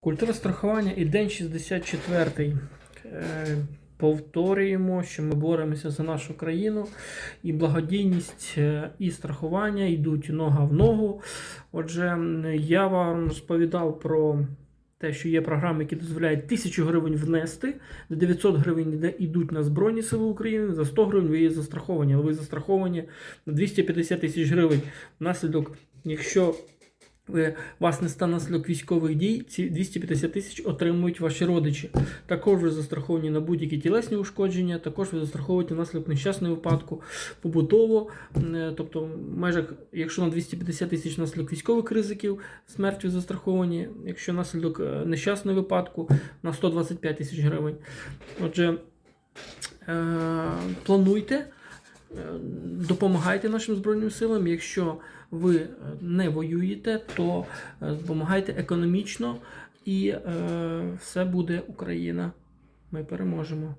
Культура страхування і день 64. Е, Повторюємо, що ми боремося за нашу країну, і благодійність е, і страхування йдуть нога в ногу. Отже, я вам розповідав про те, що є програми, які дозволяють 1000 гривень внести, де 900 гривень йдуть на Збройні Сили України, за 100 гривень ви є застраховані, але ви застраховані на 250 тисяч гривень. Внаслідок, якщо вас не стане наслідок військових дій, ці 250 тисяч отримують ваші родичі. Також ви застраховані на будь-які тілесні ушкодження, також ви застраховуєте внаслідок нещасного випадку побутово, е, тобто в межах, якщо на 250 тисяч внаслідок військових ризиків, смертю застраховані, якщо внаслідок е, нещасного випадку на 125 тисяч гривень. Отже, е, плануйте. Е, Допомагайте нашим Збройним силам. Якщо ви е, не воюєте, то е, допомагайте економічно і все буде Україна. Ми переможемо.